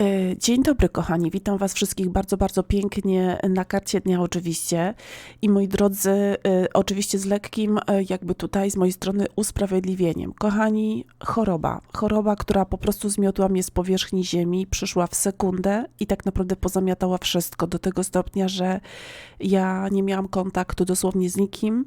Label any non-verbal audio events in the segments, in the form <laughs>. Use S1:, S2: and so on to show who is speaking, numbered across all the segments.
S1: E, Dzień dobry, kochani. Witam Was wszystkich bardzo, bardzo pięknie na karcie dnia, oczywiście. I moi drodzy, e, oczywiście z lekkim, e, jakby tutaj z mojej strony, usprawiedliwieniem. Kochani, choroba. Choroba, która po prostu zmiotła mnie z powierzchni ziemi, przyszła w sekundę i tak naprawdę pozamiatała wszystko do tego stopnia, że ja nie miałam kontaktu dosłownie z nikim.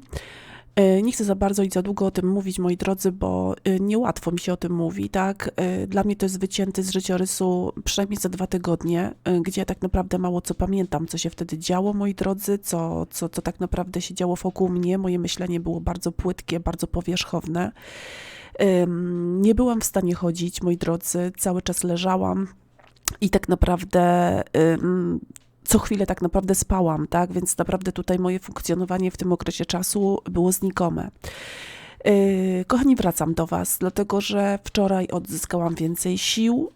S1: E, Nie chcę za bardzo i za długo o tym mówić, moi drodzy, bo e, niełatwo mi się o tym mówi, tak? E, Dla mnie to jest wycięty z życiorysu przynajmniej za dwa tygodnie, gdzie tak naprawdę mało co pamiętam, co się wtedy działo, moi drodzy, co, co, co tak naprawdę się działo wokół mnie. Moje myślenie było bardzo płytkie, bardzo powierzchowne. Nie byłam w stanie chodzić, moi drodzy, cały czas leżałam i tak naprawdę co chwilę tak naprawdę spałam, tak? Więc naprawdę tutaj moje funkcjonowanie w tym okresie czasu było znikome. Yy, Kochani, wracam do Was, dlatego że wczoraj odzyskałam więcej sił,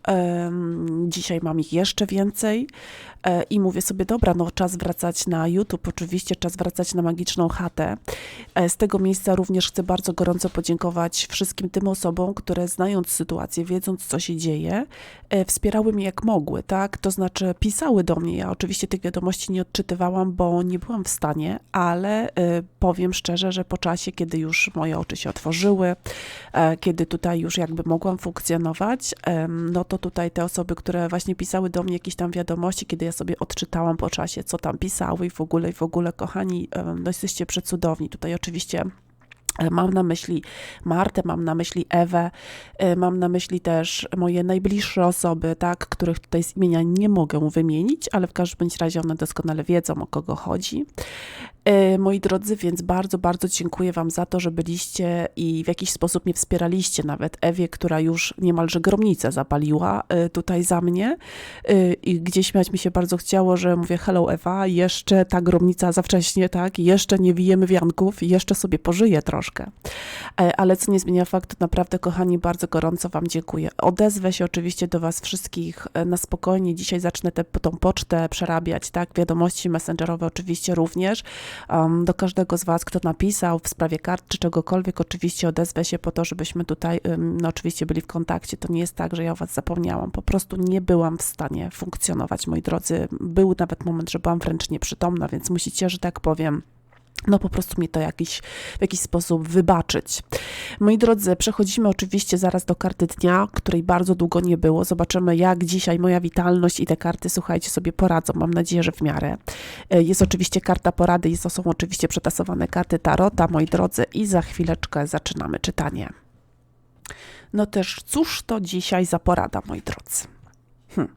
S1: dzisiaj mam ich jeszcze więcej e, i mówię sobie, dobra, no czas wracać na YouTube, oczywiście czas wracać na magiczną chatę. E, Z tego miejsca również chcę bardzo gorąco podziękować wszystkim tym osobom, które znając sytuację, wiedząc co się dzieje, e, wspierały mnie jak mogły, tak? To znaczy pisały do mnie. Ja oczywiście tych wiadomości nie odczytywałam, bo nie byłam w stanie, ale powiem szczerze, że po czasie, kiedy już moje oczy się otworzyły, e, kiedy tutaj już jakby mogłam funkcjonować, no to tutaj te osoby, które właśnie pisały do mnie jakieś tam wiadomości, kiedy ja sobie odczytałam po czasie, co tam pisały i w ogóle, i w ogóle, kochani, no jesteście przecudowni. Tutaj oczywiście E, Mam na myśli Martę, mam na myśli Ewę, e, mam na myśli też moje najbliższe osoby, tak, których tutaj z imienia nie mogę wymienić, ale w każdym razie one doskonale wiedzą, o kogo chodzi. E, Moi drodzy, więc bardzo, bardzo dziękuję Wam za to, że byliście i w jakiś sposób mnie wspieraliście, nawet Ewie, która już niemalże gromnicę zapaliła e, tutaj za mnie E, i gdzieś mi się bardzo chciało, że mówię, hello Ewa, jeszcze ta gromnica za wcześnie, tak, jeszcze nie wijemy wianków, jeszcze sobie pożyję troszkę. Ale co nie zmienia faktu, naprawdę kochani, bardzo gorąco Wam dziękuję. Odezwę się oczywiście do Was wszystkich na spokojnie. Dzisiaj zacznę tę tą pocztę przerabiać, tak? Wiadomości messengerowe oczywiście również. Um, do każdego z Was, kto napisał w sprawie kart czy czegokolwiek, oczywiście odezwę się po to, żebyśmy tutaj, no oczywiście byli w kontakcie. To nie jest tak, że ja o Was zapomniałam. Po prostu nie byłam w stanie funkcjonować, moi drodzy. Był nawet moment, że byłam wręcz nieprzytomna, więc musicie, że tak powiem, no po prostu mi to jakiś, w jakiś sposób wybaczyć. Moi drodzy, przechodzimy oczywiście zaraz do karty dnia, której bardzo długo nie było. Zobaczymy, jak dzisiaj moja witalność i te karty, słuchajcie, sobie poradzą. Mam nadzieję, że w miarę. E, Jest oczywiście karta porady i to są oczywiście przetasowane karty Tarota, moi drodzy, i za chwileczkę zaczynamy czytanie. No też, cóż to dzisiaj za porada, moi drodzy? Hm.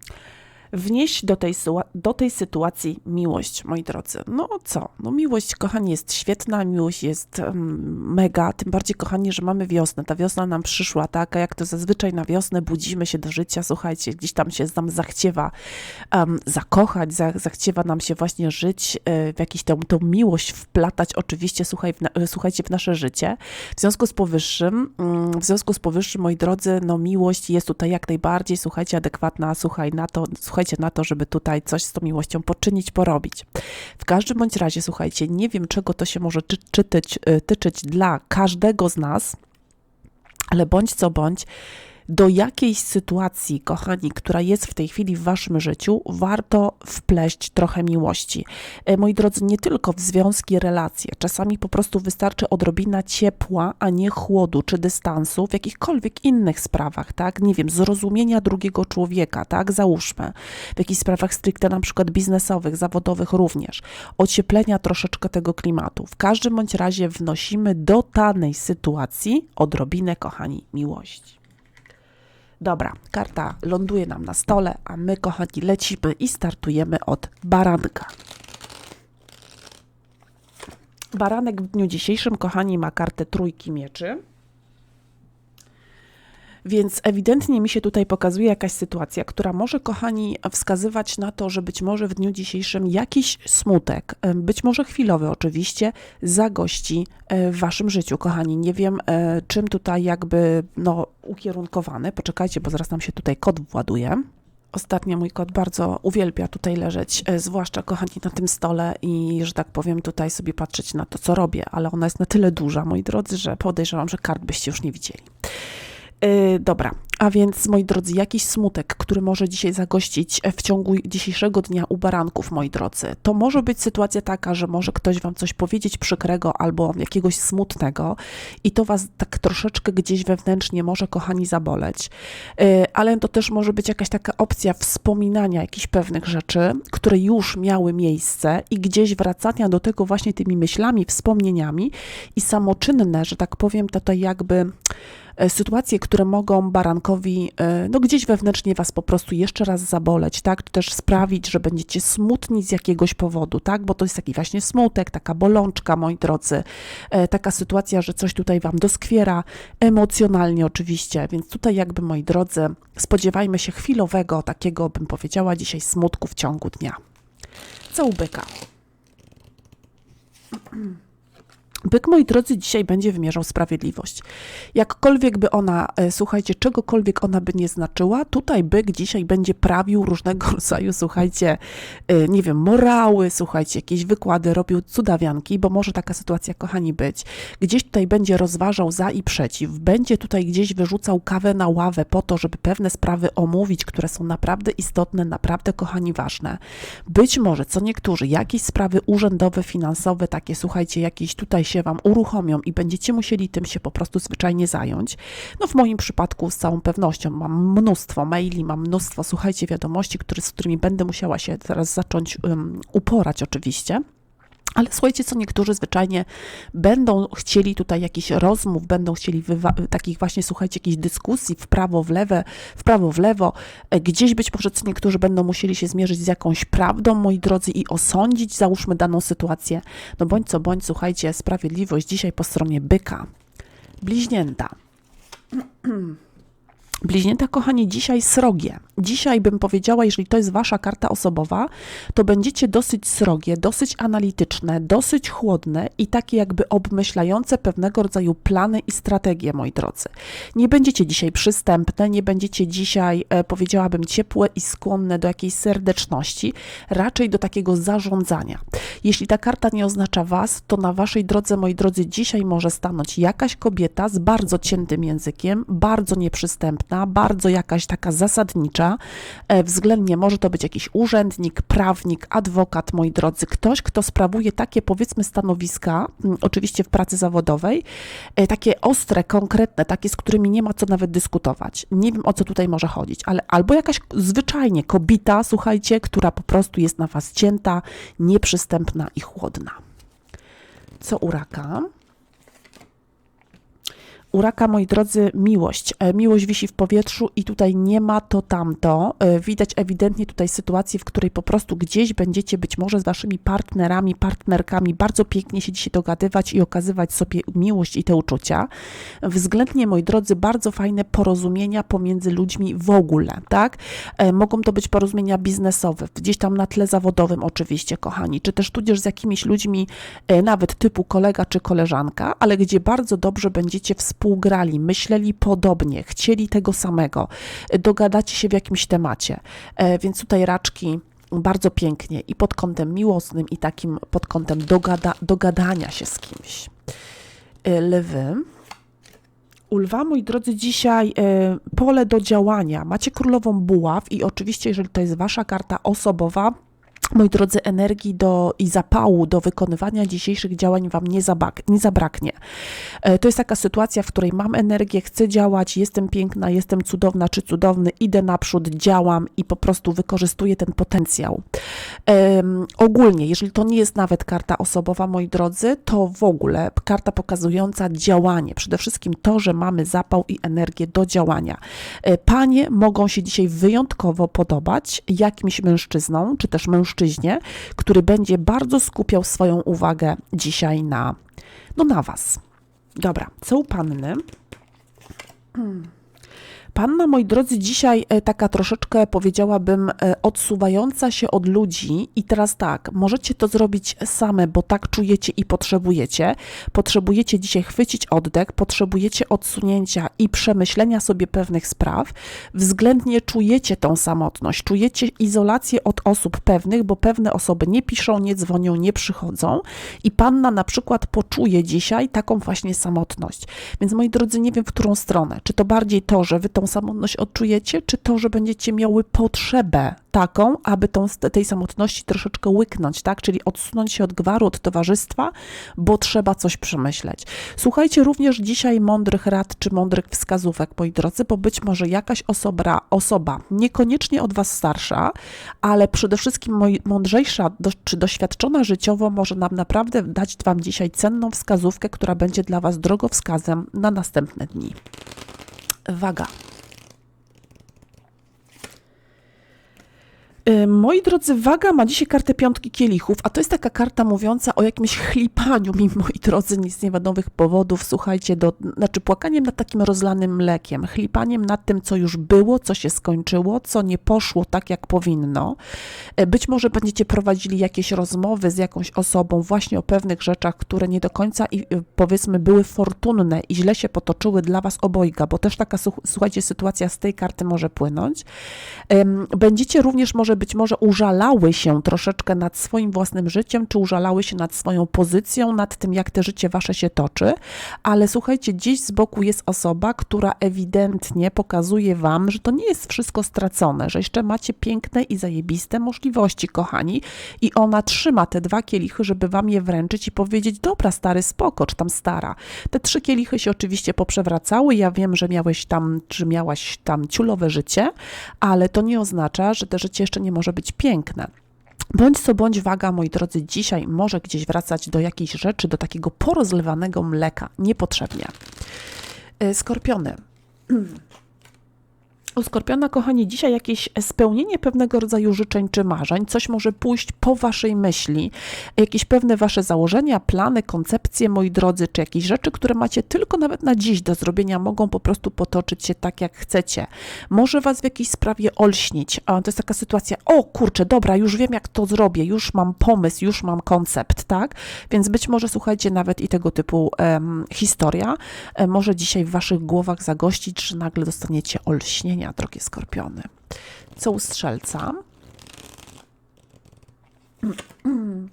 S1: Wnieść do tej, do tej sytuacji miłość, moi drodzy. No co? No miłość, kochani, jest świetna, miłość jest mega, tym bardziej, kochani, że mamy wiosnę. Ta wiosna nam przyszła, tak? A jak to zazwyczaj na wiosnę budzimy się do życia, słuchajcie, gdzieś tam się nam zachciewa um, zakochać, za, zachciewa nam się właśnie żyć, e, w jakiś tą, tą miłość wplatać, oczywiście, słuchaj, w na, e, słuchajcie, w nasze życie. W związku z powyższym, mm, w związku z powyższym, moi drodzy, no miłość jest tutaj jak najbardziej, słuchajcie, adekwatna, słuchaj na to, słuchajcie na to, żeby tutaj coś z tą miłością poczynić, porobić. W każdym bądź razie, słuchajcie, nie wiem, czego to się może czy, czytać, y, tyczyć dla każdego z nas, ale bądź co bądź, do jakiejś sytuacji, kochani, która jest w tej chwili w waszym życiu, warto wpleść trochę miłości. E, Moi drodzy, nie tylko w związki, relacje. Czasami po prostu wystarczy odrobina ciepła, a nie chłodu czy dystansu w jakichkolwiek innych sprawach, tak? Nie wiem, zrozumienia drugiego człowieka, tak? Załóżmy. W jakichś sprawach stricte na przykład biznesowych, zawodowych również. Ocieplenia troszeczkę tego klimatu. W każdym bądź razie wnosimy do danej sytuacji odrobinę, kochani, miłości. Dobra, karta ląduje nam na stole, a my, kochani, lecimy i startujemy od baranka. Baranek w dniu dzisiejszym, kochani, ma kartę trójki mieczy. Więc ewidentnie mi się tutaj pokazuje jakaś sytuacja, która może, kochani, wskazywać na to, że być może w dniu dzisiejszym jakiś smutek, em, być może chwilowy oczywiście, zagości e, w waszym życiu, kochani. Nie wiem, e, czym tutaj jakby no, ukierunkowany. Poczekajcie, bo zaraz nam się tutaj kod właduje. Ostatnio mój kot bardzo uwielbia tutaj leżeć, e, zwłaszcza kochani na tym stole i, że tak powiem, tutaj sobie patrzeć na to, co robię, ale ona jest na tyle duża, moi drodzy, że podejrzewam, że kart byście już nie widzieli. Yy, dobra, A więc, moi drodzy, jakiś smutek, który może dzisiaj zagościć w ciągu dzisiejszego dnia u baranków, moi drodzy. To może być sytuacja taka, że może ktoś wam coś powiedzieć przykrego albo jakiegoś smutnego i to was tak troszeczkę gdzieś wewnętrznie może, kochani, zaboleć. Y, ale to też może być jakaś taka opcja wspominania jakichś pewnych rzeczy, które już miały miejsce i gdzieś wracania do tego właśnie tymi myślami, wspomnieniami i samoczynne, że tak powiem, tutaj jakby E, sytuacje, które mogą barankowi e, no, gdzieś wewnętrznie was po prostu jeszcze raz zaboleć, tak? Czy też sprawić, że będziecie smutni z jakiegoś powodu, tak? Bo to jest taki właśnie smutek, taka bolączka, moi drodzy, e, taka sytuacja, że coś tutaj wam doskwiera emocjonalnie oczywiście, więc tutaj jakby, moi drodzy, spodziewajmy się chwilowego, takiego bym powiedziała dzisiaj smutku w ciągu dnia. Co u byka? <clears throat> Byk, moi drodzy, dzisiaj będzie wymierzał sprawiedliwość. Jakkolwiek by ona, e, słuchajcie, czegokolwiek ona by nie znaczyła, tutaj byk dzisiaj będzie prawił różnego <laughs> rodzaju, słuchajcie, e, nie wiem, morały, słuchajcie, jakieś wykłady, robił cudawianki, bo może taka sytuacja, kochani, być. Gdzieś tutaj będzie rozważał za i przeciw, będzie tutaj gdzieś wyrzucał kawę na ławę po to, żeby pewne sprawy omówić, które są naprawdę istotne, naprawdę, kochani, ważne. Być może, co niektórzy, jakieś sprawy urzędowe, finansowe, takie, słuchajcie, jakieś tutaj się Wam uruchomią i będziecie musieli tym się po prostu zwyczajnie zająć. No w moim przypadku z całą pewnością mam mnóstwo maili, mam mnóstwo, słuchajcie, wiadomości, które, z którymi będę musiała się teraz zacząć um, uporać oczywiście. Ale słuchajcie, co niektórzy zwyczajnie będą chcieli tutaj jakichś rozmów, będą chcieli takich właśnie, słuchajcie, jakichś dyskusji w prawo, w lewo, w prawo, w lewo. E, gdzieś być może co niektórzy będą musieli się zmierzyć z jakąś prawdą, moi drodzy, i osądzić, załóżmy, daną sytuację. No bądź co bądź, słuchajcie, sprawiedliwość dzisiaj po stronie byka. Bliźnięta. <clears throat> Bliźnięta, kochani, dzisiaj srogie. Dzisiaj bym powiedziała, jeżeli to jest wasza karta osobowa, to będziecie dosyć srogie, dosyć analityczne, dosyć chłodne i takie jakby obmyślające pewnego rodzaju plany i strategie, moi drodzy. Nie będziecie dzisiaj przystępne, nie będziecie dzisiaj, e, powiedziałabym, ciepłe i skłonne do jakiejś serdeczności, raczej do takiego zarządzania. Jeśli ta karta nie oznacza was, to na waszej drodze, moi drodzy, dzisiaj może stanąć jakaś kobieta z bardzo ciętym językiem, bardzo nieprzystępna, bardzo jakaś taka zasadnicza. E, względnie może to być jakiś urzędnik, prawnik, adwokat, moi drodzy, ktoś, kto sprawuje takie powiedzmy stanowiska, oczywiście w pracy zawodowej, e, takie ostre, konkretne, takie, z którymi nie ma co nawet dyskutować. Nie wiem o co tutaj może chodzić, ale albo jakaś zwyczajnie kobita, słuchajcie, która po prostu jest na was cięta, nieprzystępna i chłodna. Co uraka? Uraka, moi drodzy, miłość. E, miłość wisi w powietrzu i tutaj nie ma to tamto. E, widać ewidentnie tutaj sytuację, w której po prostu gdzieś będziecie być może z waszymi partnerami, partnerkami bardzo pięknie się dzisiaj dogadywać i okazywać sobie miłość i te uczucia. Względnie, moi drodzy, bardzo fajne porozumienia pomiędzy ludźmi w ogóle, tak? E, mogą to być porozumienia biznesowe, gdzieś tam na tle zawodowym oczywiście, kochani, czy też tudzież z jakimiś ludźmi, nawet typu kolega czy koleżanka, ale gdzie bardzo dobrze będziecie współpracować współgrali, myśleli podobnie, chcieli tego samego, dogadacie się w jakimś temacie. E, więc tutaj raczki bardzo pięknie i pod kątem miłosnym, i takim pod kątem dogada, dogadania się z kimś. E, lwy. U lwa, moi drodzy, dzisiaj e, pole do działania. Macie królową buław i oczywiście, jeżeli to jest wasza karta osobowa, moi drodzy, energii do, i zapału do wykonywania dzisiejszych działań Wam nie, zabak, nie zabraknie. E, to jest taka sytuacja, w której mam energię, chcę działać, jestem piękna, jestem cudowna czy cudowny, idę naprzód, działam i po prostu wykorzystuję ten potencjał. Um, ogólnie, jeżeli to nie jest nawet karta osobowa, moi drodzy, to w ogóle karta pokazująca działanie. Przede wszystkim to, że mamy zapał i energię do działania. E, panie mogą się dzisiaj wyjątkowo podobać jakimś mężczyznom, czy też mężczyznom, mężczyźnie, który będzie bardzo skupiał swoją uwagę dzisiaj na, no na Was. Dobra, co u panny? Hmm. <clears throat> Panna, moi drodzy, dzisiaj e, taka troszeczkę powiedziałabym e, odsuwająca się od ludzi i teraz tak, możecie to zrobić same, bo tak czujecie i potrzebujecie. Potrzebujecie dzisiaj chwycić oddech, potrzebujecie odsunięcia i przemyślenia sobie pewnych spraw. Względnie czujecie tą samotność, czujecie izolację od osób pewnych, bo pewne osoby nie piszą, nie dzwonią, nie przychodzą i panna na przykład poczuje dzisiaj taką właśnie samotność. Więc moi drodzy, nie wiem w którą stronę. Czy to bardziej to, że wy tą samotność odczujecie, czy to, że będziecie miały potrzebę taką, aby tą, tej samotności troszeczkę łyknąć, tak? Czyli odsunąć się od gwaru, od towarzystwa, bo trzeba coś przemyśleć. Słuchajcie również dzisiaj mądrych rad czy mądrych wskazówek, moi drodzy, bo być może jakaś osoba, osoba niekoniecznie od Was starsza, ale przede wszystkim mądrzejsza do, czy doświadczona życiowo może nam naprawdę dać Wam dzisiaj cenną wskazówkę, która będzie dla Was drogowskazem na następne dni. Waga. Moi drodzy, waga ma dzisiaj kartę piątki kielichów, a to jest taka karta mówiąca o jakimś chlipaniu <laughs> mi, moi drodzy, nic nie wiadomych powodów, słuchajcie, do, znaczy płakaniem nad takim rozlanym mlekiem, chlipaniem nad tym, co już było, co się skończyło, co nie poszło tak, jak powinno. Y, być może będziecie prowadzili jakieś rozmowy z jakąś osobą właśnie o pewnych rzeczach, które nie do końca, y, powiedzmy, były fortunne i źle się potoczyły dla was obojga, bo też taka, słuchajcie, sytuacja z tej karty może płynąć. Będziecie również może być może użalały się troszeczkę nad swoim własnym życiem, czy użalały się nad swoją pozycją, nad tym, jak te życie wasze się toczy, ale słuchajcie, gdzieś z boku jest osoba, która ewidentnie pokazuje wam, że to nie jest wszystko stracone, że jeszcze macie piękne i zajebiste możliwości, kochani, i ona trzyma te dwa kielichy, żeby wam je wręczyć i powiedzieć, dobra, stary, spoko, czy tam stara. Te trzy kielichy się oczywiście poprzewracały, ja wiem, że miałeś tam, czy miałaś tam ciulowe życie, ale to nie oznacza, że te życie jeszcze nie nie może być piękne. Bądź co bądź waga, moi drodzy, dzisiaj może gdzieś wracać do jakiejś rzeczy, do takiego porozlewanego mleka, niepotrzebnie. E, skorpiony. <clears throat> U Skorpiona, kochani, dzisiaj jakieś spełnienie pewnego rodzaju życzeń czy marzeń, coś może pójść po waszej myśli, jakieś pewne wasze założenia, plany, koncepcje, moi drodzy, czy jakieś rzeczy, które macie tylko nawet na dziś do zrobienia, mogą po prostu potoczyć się tak, jak chcecie. Może was w jakiejś sprawie olśnić. To jest taka sytuacja, o kurczę, dobra, już wiem, jak to zrobię, już mam pomysł, już mam koncept, tak? Więc być może, słuchajcie, nawet i tego typu historia um, może dzisiaj w waszych głowach zagościć, że nagle dostaniecie olśnienia drogie skorpiony. Co u strzelca? <clears throat>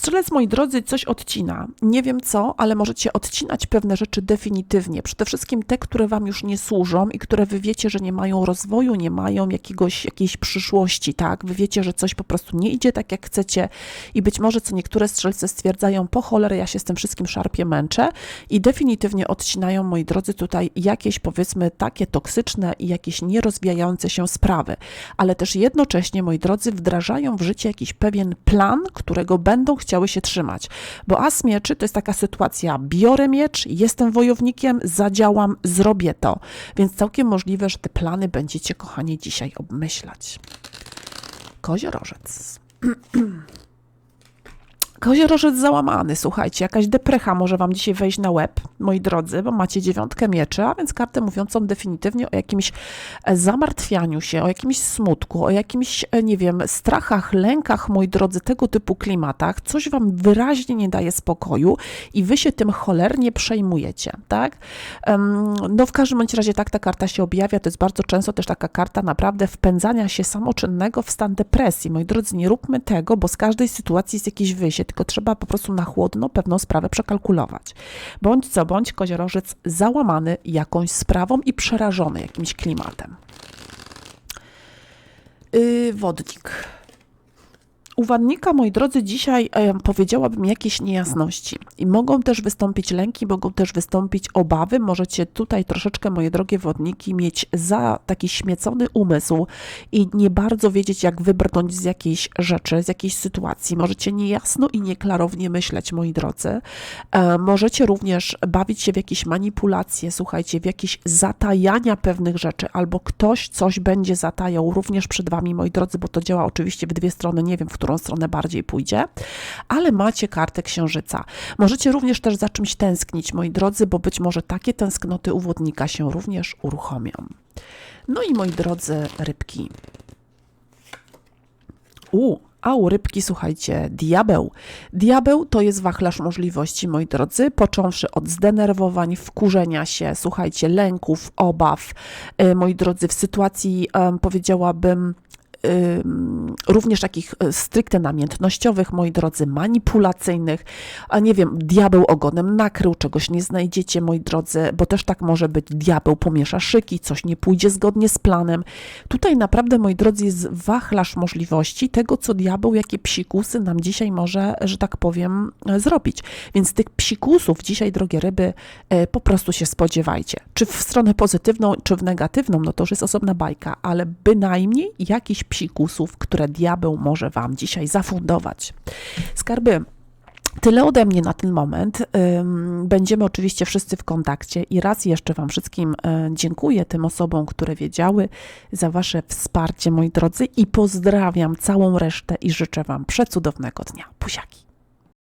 S1: Strzelec, moi drodzy, coś odcina. Nie wiem co, ale możecie odcinać pewne rzeczy definitywnie. Przede wszystkim te, które Wam już nie służą i które Wy wiecie, że nie mają rozwoju, nie mają jakiegoś, jakiejś przyszłości, tak? Wy wiecie, że coś po prostu nie idzie tak, jak chcecie i być może, co niektóre strzelce stwierdzają, po cholerę ja się z tym wszystkim szarpie męczę i definitywnie odcinają, moi drodzy, tutaj jakieś, powiedzmy, takie toksyczne i jakieś nierozwijające się sprawy. Ale też jednocześnie, moi drodzy, wdrażają w życie jakiś pewien plan, którego będą chcieli chciały się trzymać. Bo as mieczy to jest taka sytuacja, biorę miecz, jestem wojownikiem, zadziałam, zrobię to. Więc całkiem możliwe, że te plany będziecie, kochani, dzisiaj obmyślać. Koziorożec. <clears throat> Koziorożec załamany, słuchajcie, jakaś deprecha może wam dzisiaj wejść na łeb, moi drodzy, bo macie dziewiątkę mieczy, a więc kartę mówiącą definitywnie o jakimś e, zamartwianiu się, o jakimś smutku, o jakimś, e, nie wiem, strachach, lękach, moi drodzy, tego typu klimatach. Coś wam wyraźnie nie daje spokoju i wy się tym cholernie przejmujecie, tak? No w każdym bądź razie tak ta karta się objawia, to jest bardzo często też taka karta naprawdę wpędzania się samoczynnego w stan depresji. Moi drodzy, nie róbmy tego, bo z każdej sytuacji jest jakieś wyjście tylko trzeba po prostu na chłodno pewną sprawę przekalkulować. Bądź co bądź koziorożec załamany jakąś sprawą i przerażony jakimś klimatem. Yy, wodnik. U Wannika, moi drodzy, dzisiaj e, powiedziałabym jakieś niejasności i mogą też wystąpić lęki, mogą też wystąpić obawy. Możecie tutaj troszeczkę, moje drogie wodniki, mieć za taki śmiecony umysł i nie bardzo wiedzieć, jak wybrnąć z jakiejś rzeczy, z jakiejś sytuacji. Możecie niejasno i nieklarownie myśleć, moi drodzy. E, możecie również bawić się w jakieś manipulacje, słuchajcie, w jakieś zatajania pewnych rzeczy, albo ktoś coś będzie zatajał również przed wami, moi drodzy, bo to działa oczywiście w dwie strony. Nie wiem, w którą którą stronę bardziej pójdzie, ale macie kartę księżyca. Możecie również też za czymś tęsknić, moi drodzy, bo być może takie tęsknoty uwodnika się również uruchomią. No i moi drodzy, rybki. U, a u rybki, słuchajcie, diabeł. Diabeł to jest wachlarz możliwości, moi drodzy, począwszy od zdenerwowań, wkurzenia się, słuchajcie, lęków, obaw, y, moi drodzy, w sytuacji, powiedziałabym, ym, również takich y, stricte namiętnościowych, moi drodzy, manipulacyjnych, a nie wiem, diabeł ogonem nakrył, czegoś nie znajdziecie, moi drodzy, bo też tak może być, diabeł pomiesza szyki, coś nie pójdzie zgodnie z planem. Tutaj naprawdę, moi drodzy, jest wachlarz możliwości tego, co diabeł, jakie psikusy nam dzisiaj może, że tak powiem, e, zrobić. Więc tych psikusów dzisiaj, drogie ryby, e, po prostu się spodziewajcie. Czy w stronę pozytywną, czy w negatywną, no to już jest osobna bajka, ale bynajmniej jakichś psikusów, które diabeł może Wam dzisiaj zafundować. Skarby. Tyle ode mnie na ten moment. Będziemy oczywiście wszyscy w kontakcie i raz jeszcze Wam wszystkim e, dziękuję, tym osobom, które wiedziały, za Wasze wsparcie, moi drodzy, i pozdrawiam całą resztę i życzę Wam przecudownego dnia. Buziaki.